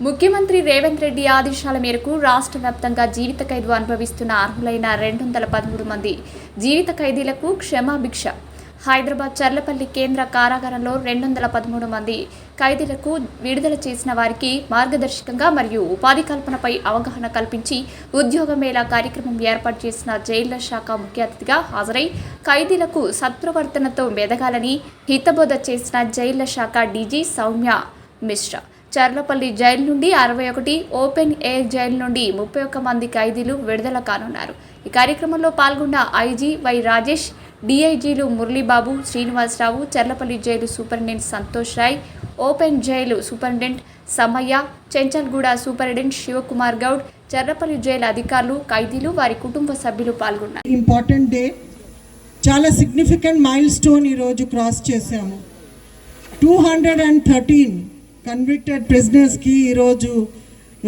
ముఖ్యమంత్రి రేవంత్ రెడ్డి ఆదేశాల మేరకు రాష్ట్ర వ్యాప్తంగా జీవిత ఖైదు అనుభవిస్తున్న అర్హులైన రెండు వందల పదమూడు మంది జీవిత ఖైదీలకు క్షమాభిక్ష. హైదరాబాద్ చర్లపల్లి కేంద్ర కారాగారంలో రెండు వందల పదమూడు మంది ఖైదీలకు విడుదల చేసిన వారికి మార్గదర్శకంగా మరియు ఉపాధి కల్పనపై అవగాహన కల్పించి ఉద్యోగ మేళా కార్యక్రమం ఏర్పాటు చేసిన జైళ్ళ శాఖ ముఖ్య అతిథిగా హాజరై ఖైదీలకు సత్ప్రవర్తనతో మెదగాలని హితబోధ చేసిన జైళ్ళ శాఖ డీజీ సౌమ్య మిశ్రా చర్లపల్లి జైలు నుండి అరవై ఒకటి ఓపెన్ ఎయిర్ జైలు నుండి ముప్పై ఒక్క మంది ఖైదీలు విడుదల కానున్నారు. ఈ కార్యక్రమంలో పాల్గొన్న IG Y Rajesh డిఐజీలు Muralibabu Srinivasarao Cherlapally jail superintendent Santosh Roy open jail superintendent Samayya Chanchalguda superintendent Shivakumar Goud Cherlapally jail అధికారులు ఖైదీలు వారి కుటుంబ సభ్యులు పాల్గొన్నారు. Important day. చాలా సిగ్నిఫికెంట్ మైల్ స్టోన్ ఈరోజు క్రాస్ చేశాము. Two hundred and thirteen convicted ప్రిజనర్స్కి ఈరోజు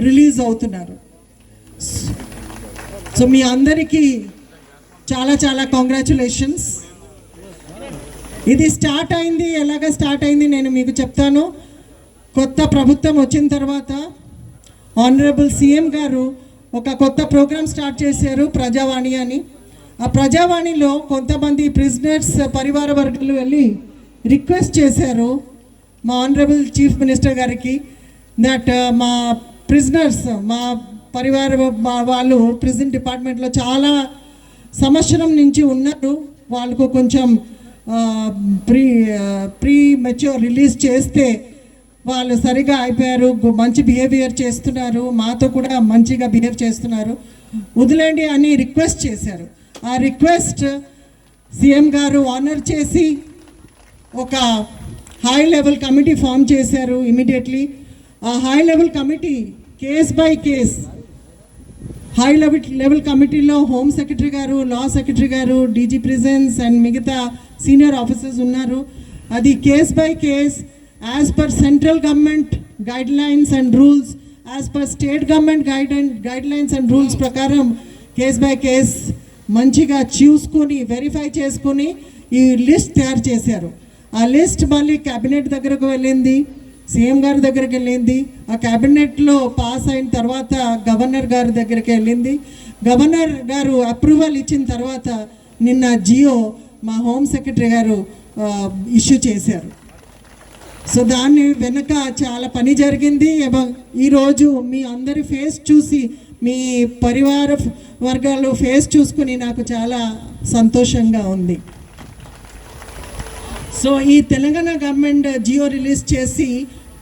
రిలీజ్ అవుతున్నారు. సో మీ అందరికీ చాలా చాలా కాంగ్రాచులేషన్స్ ఇది స్టార్ట్ అయింది. ఎలాగ స్టార్ట్ అయింది నేను మీకు చెప్తాను. కొత్త ప్రభుత్వం వచ్చిన తర్వాత ఆనరబుల్ సీఎం గారు ఒక కొత్త ప్రోగ్రాం స్టార్ట్ చేశారు ప్రజావాణి అని. ఆ ప్రజావాణిలో కొంతమంది ప్రిజనర్స్ పరివార వర్గాలు వెళ్ళి రిక్వెస్ట్ చేశారు. మా ఆనరబుల్ చీఫ్ మినిస్టర్ గారికి దట్ uh, మా ప్రిజనర్స్ మా పరివార మా వాళ్ళు ప్రిజన్ డిపార్ట్మెంట్లో చాలా సంవత్సరం నుంచి ఉన్నారు. వాళ్ళకు కొంచెం ప్రీ ప్రీ మెచ్యూర్ రిలీజ్ చేస్తే వాళ్ళు సరిగా అయిపోయారు మంచి బిహేవియర్ చేస్తున్నారు మాతో కూడా మంచిగా బిహేవ్ చేస్తున్నారు. వదిలేండి అని రిక్వెస్ట్ చేశారు. ఆ రిక్వెస్ట్ సీఎం గారు ఆనర్ చేసి ఒక హై లెవెల్ కమిటీ ఫామ్ చేశారు ఇమీడియట్లీ ఆ high level committee case by case high level level కమిటీలో హోమ్ సెక్రటరీ గారు లా సెక్రటరీ గారు డీజీ ప్రిజెన్స్ అండ్ మిగతా సీనియర్ ఆఫీసర్స్ ఉన్నారు. అది case by case as per central government guidelines and rules as per state government guide and guidelines and rules ప్రకారం case by case మంచిగా చూసుకొని verify చేసుకొని ఈ లిస్ట్ తయారు చేశారు. ఆ లిస్ట్ మళ్ళీ క్యాబినెట్ దగ్గరకు వెళ్ళింది సీఎం గారి దగ్గరికి వెళ్ళింది. ఆ క్యాబినెట్లో పాస్ అయిన తర్వాత గవర్నర్ గారి దగ్గరికి వెళ్ళింది. గవర్నర్ గారు అప్రూవల్ ఇచ్చిన తర్వాత నిన్న జియో మా హోమ్ సెక్రటరీ గారు ఇష్యూ చేశారు. సో దాన్ని వెనుక చాలా పని జరిగింది. ఈరోజు మీ అందరి ఫేస్ చూసి మీ పరివార వర్గాలు ఫేస్ చూసుకుని నాకు చాలా సంతోషంగా ఉంది. సో ఈ తెలంగాణ గవర్నమెంట్ జియో రిలీజ్ చేసి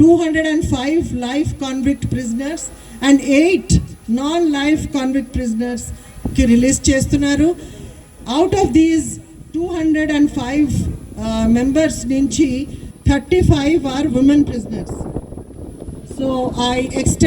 two hundred and five life convict prisoners and eight non life convict ప్రిజనర్స్కి release చేస్తున్నారు. Out of these two hundred and five members నుంచి thirty five are women prisoners so I extend